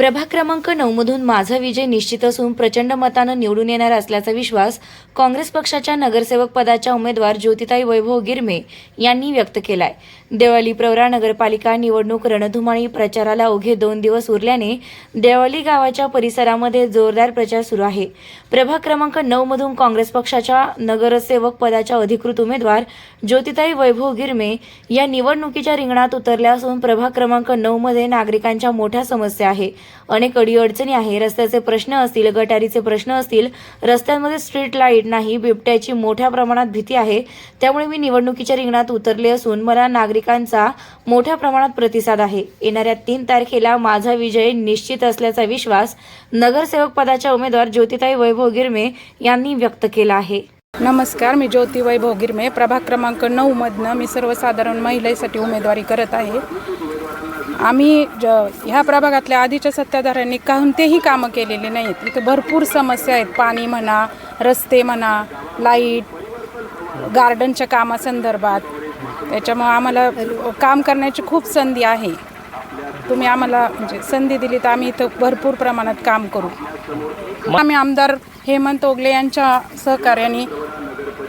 प्रभाग क्रमांक नऊमधून माझा विजय निश्चित असून प्रचंड मतानं निवडून येणार असल्याचा विश्वास काँग्रेस पक्षाच्या नगरसेवक पदाच्या उमेदवार ज्योतिताई वैभव गिरमे यांनी व्यक्त केलाय. देवळी प्रवरा नगरपालिका निवडणूक रणधुमाळी प्रचाराला अवघे दोन दिवस उरल्याने देवळी गावाच्या परिसरामध्ये जोरदार प्रचार सुरू आहे. प्रभाग क्रमांक नऊ मधून काँग्रेस पक्षाच्या नगरसेवक पदाच्या अधिकृत उमेदवार ज्योतिताई वैभव गिरमे या निवडणुकीच्या रिंगणात उतरल्या असून प्रभाग क्रमांक नऊ मध्ये नागरिकांच्या मोठ्या समस्या आहे. अनेक अडीअडचणी आहे. रस्त्याचे प्रश्न असतील गटारीचे प्रश्न असतील रस्त्यांमध्ये स्ट्रीट लाइट नाही बिबट्याची मोठ्या प्रमाणात भीती आहे. त्यामुळे मी निवडणुकीच्या रिंगणात उतरले असून मला नागरिकांचा मोठ्या प्रमाणात प्रतिसाद आहे. येणाऱ्या तीन तारखेला माझा विजय निश्चित असल्याचा विश्वास नगरसेवक पदाच्या उमेदवार ज्योतिताई वैभव गिरमे यांनी व्यक्त केला आहे. नमस्कार मी ज्योती वैभव गिरमे. प्रभाग क्रमांक नऊमधनं मी सर्वसाधारण महिलेसाठी उमेदवारी करत आहे. आम्ही ज ह्या प्रभागातल्या आधीच्या सत्ताधाऱ्यांनी कोणतेही कामं केलेली नाहीत. इथं भरपूर समस्या आहेत. पाणी म्हणा रस्ते म्हणा लाइट गार्डनच्या कामासंदर्भात. त्याच्यामुळं आम्हाला काम करण्याची खूप संधी आहे. तुम्ही आम्हाला म्हणजे संधी दिली तर आम्ही इथं भरपूर प्रमाणात काम करू. आम्ही आमदार हेमंत ओगले यांच्या सहकार्याने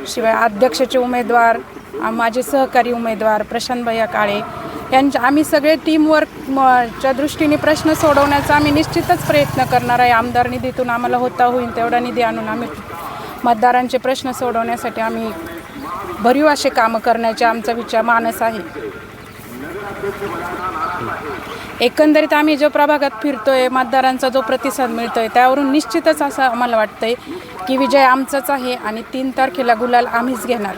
शिवाय अध्यक्षाचे उमेदवार माझे सहकारी उमेदवार प्रशांत भैया काळे यांच्या आम्ही सगळे टीमवर्क च्या दृष्टीने प्रश्न सोडवण्याचा आम्ही निश्चितच प्रयत्न करणार आहे. आमदार निधीतून आम्हाला होता होईल तेवढा निधी आणून आम्ही मतदारांचे प्रश्न सोडवण्यासाठी आम्ही भरीव असे कामं करण्याचे आमचा विचार मानस आहे. एकंदरीत आम्ही जो प्रभागात फिरतोय मतदारांचा जो प्रतिसाद मिळतोय त्यावरून निश्चितच असं आम्हाला वाटतंय की विजय आमचाच आहे आणि तीन तारखेला गुलाल आम्हीच घेणार.